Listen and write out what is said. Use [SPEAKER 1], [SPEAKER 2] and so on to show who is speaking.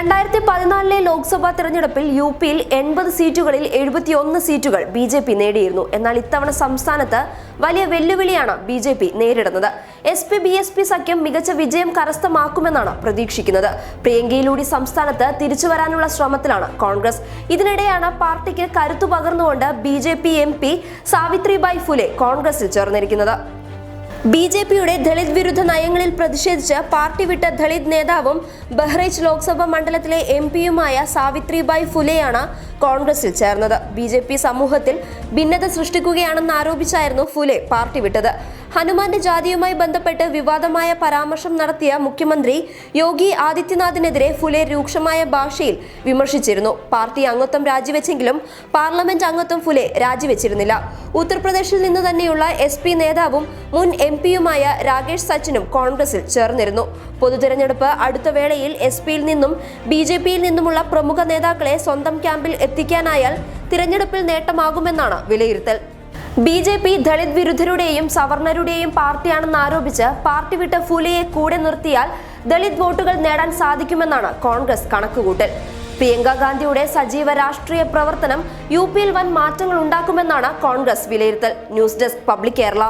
[SPEAKER 1] രണ്ടായിരത്തി പതിനാലിലെ ലോക്സഭാ തെരഞ്ഞെടുപ്പിൽ യു പിയിൽ എൺപത് സീറ്റുകളിൽ എഴുപത്തിയൊന്ന് സീറ്റുകൾ ബി ജെ പി നേടിയിരുന്നു. എന്നാൽ ഇത്തവണ സംസ്ഥാനത്ത് വലിയ വെല്ലുവിളിയാണ് ബി ജെ പി നേരിടുന്നത്. S P B S P സഖ്യം മികച്ച വിജയം കരസ്ഥമാക്കുമെന്നാണ് പ്രതീക്ഷിക്കുന്നത്. പ്രിയങ്കയിലൂടെ സംസ്ഥാനത്ത് തിരിച്ചുവരാനുള്ള ശ്രമത്തിലാണ് കോൺഗ്രസ്. ഇതിനിടെയാണ് പാർട്ടിക്ക് കരുത്തു പകർന്നുകൊണ്ട് B J P M P Savitribai Phule കോൺഗ്രസിൽ ചേർന്നിരിക്കുന്നത്. ബി ജെ പിയുടെ ദളിത് വിരുദ്ധ നയങ്ങളിൽ പ്രതിഷേധിച്ച് പാർട്ടി വിട്ട ദളിത് നേതാവും ബഹ്റൈച്ച് ലോക്സഭാ മണ്ഡലത്തിലെ എം പിയുമായ സാവിത്രിബായ് ഫുലെയാണ് കോൺഗ്രസിൽ ചേർന്നത്. ബി സമൂഹത്തിൽ ഭിന്നത സൃഷ്ടിക്കുകയാണെന്ന് ആരോപിച്ചായിരുന്നു ഫുലെ പാർട്ടി വിട്ടത്. ഹനുമാന്റെ ജാതിയുമായി ബന്ധപ്പെട്ട് വിവാദമായ പരാമർശം നടത്തിയ മുഖ്യമന്ത്രി യോഗി ആദിത്യനാഥിനെതിരെ ഫുലെ രൂക്ഷമായ ഭാഷയിൽ വിമർശിച്ചിരുന്നു. പാർട്ടി അംഗത്വം രാജിവെച്ചെങ്കിലും പാർലമെന്റ് അംഗത്വം ഫുലെ രാജിവെച്ചിരുന്നില്ല. ഉത്തർപ്രദേശിൽ നിന്ന് തന്നെയുള്ള എസ് പി നേതാവും മുൻ എം പിയുമായ രാകേഷ് സച്ചിനും കോൺഗ്രസിൽ ചേർന്നിരുന്നു. പൊതുതെരഞ്ഞെടുപ്പ് അടുത്ത വേളയിൽ എസ് പിയിൽ നിന്നും ബി ജെ പിയിൽ നിന്നുമുള്ള പ്രമുഖ നേതാക്കളെ സ്വന്തം ക്യാമ്പിൽ എത്തിക്കാനായാൽ തിരഞ്ഞെടുപ്പിൽ നേട്ടമാകുമെന്നാണ് വിലയിരുത്തൽ. ബി ജെ പി ദളിത് വിരുദ്ധരുടെയും സവർണരുടെയും പാർട്ടിയാണെന്ന് ആരോപിച്ച് പാർട്ടി വിട്ട ഫുലയെ കൂടെ നിർത്തിയാൽ ദളിത് വോട്ടുകൾ നേടാൻ സാധിക്കുമെന്നാണ് കോൺഗ്രസ് കണക്കുകൂട്ടൽ. പ്രിയങ്ക ഗാന്ധിയുടെ സജീവ രാഷ്ട്രീയ പ്രവർത്തനം യു പിയിൽ വൻ മാറ്റങ്ങൾ ഉണ്ടാക്കുമെന്നാണ് കോൺഗ്രസ് വിലയിരുത്തൽ. News desk public Kerala.